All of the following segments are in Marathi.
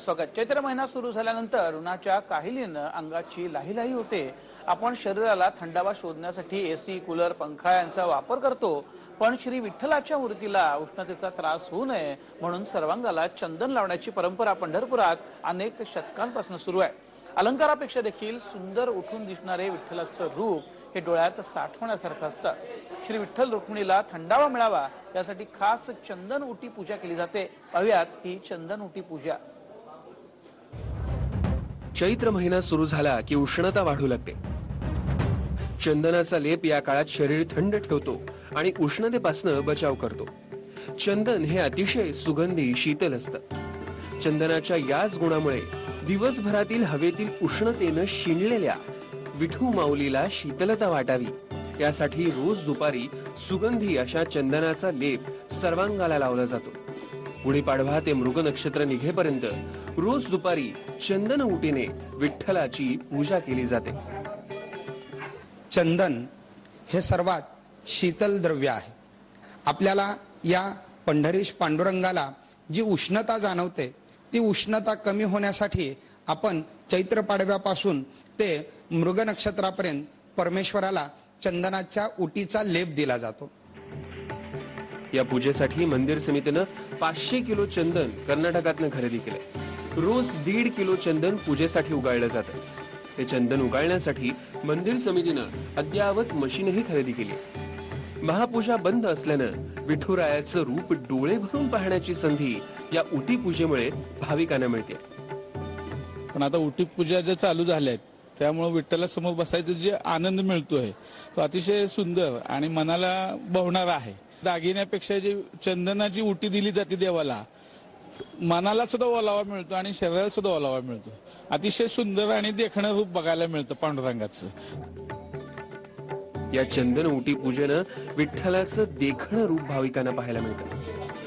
स्वागत. चैत्र महिना सुरू झाल्यानंतर उन्हाच्या काहिलीनं अंगाची लाही लाही होते. आपण शरीराला थंडावा शोधण्यासाठी एसी कूलर पंखा यांचा वापर करतो. पण श्री विठ्ठलाच्या मूर्तीला उष्णतेचा त्रास होऊ नये म्हणून सर्वांगाला चंदन लावण्याची परंपरा पंढरपुरात अनेक शतकांपासून सुरू आहे. अलंकारापेक्षा देखील सुंदर उठून दिसणारे विठ्ठलाचं रूप हे डोळ्यात साठवण्यासारखं असतं. श्री विठ्ठल रुक्मिणीला थंडावा मिळावा यासाठी खास चंदन उटी पूजा केली जाते. पाहूयात ही चंदन उटी पूजा. चैत्र महिना सुरू झाला की उष्णता वाढू लागते. चंदनाचा लेप या काळात शरीर थंड ठेवतो आणि उष्णतेपासून बचाव करतो. चंदन हे अतिशय सुगंधी शीतल असतं. चंदनाच्या याच गुणामुळे दिवसभरातील हवेतील उष्णतेनं शिणलेल्या विठू माऊलीला शीतलता वाटावी. यासाठी रोज दुपारी सुगंधी अशा चंदनाचा लेप सर्वांगाला लावला जातो. गुढीपाडवा ते मृग नक्षत्र निघेपर्यंत रोज दुपारी चंदन उटीने विठ्ठलाची पूजा केली जाते. चंदन हे सर्वात शीतल द्रव्य आहे. आपल्याला या पंढरीश पांडुरंगाला जी उष्णता जाणवते ती उष्णता कमी होण्यासाठी आपण चैत्र पाडव्यापासून ते मृग नक्षत्रापर्यंत परमेश्वराला चंदनाच्या उटीचा लेप दिला जातो. या पूजेसाठी मंदिर समितीनं पाचशे किलो चंदन कर्नाटकातनं खरेदी केलंय. रोज दीड किलो चंदन पूजेसाठी उगाळलं जातं. हे चंदन उगाळण्यासाठी मंदिर समितीनं अद्यावत मशीनही खरेदी केली महापूजा बंद असल्यानं विठुरायाचं रूप डोळे भरून पाहण्याची संधी या उटी पूजेमुळे भाविकांना मिळते. पण आता उटी पूजा ज्या चालू झाल्या आहेत त्यामुळे विठ्ठला समोर बसायचा जे आनंद मिळतोय तो अतिशय सुंदर आणि मनाला भवणारा आहे. दागिन्यापेक्षा जी चंदनाची उटी दिली जाते देवाला मनाला सुद्धा ओलावा मिळतो आणि शरीराला सुद्धा ओलावा मिळतो. अतिशय सुंदर आणि देखणं रूप बघायला मिळतं पांडुरंगाचं. या चंदन उटी पूजेनं विठ्ठलाचं देखणं रूप भाविकांना पाहायला मिळतं.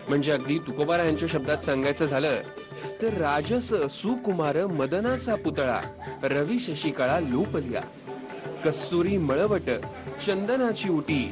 म्हणजे अगदी तुकोबारा यांच्या शब्दात सांगायचं झालं तर राजस सुकुमार मदनाचा पुतळा रवी शशिकळा लोपलिया कस्तुरी मळवट चंदनाची उटी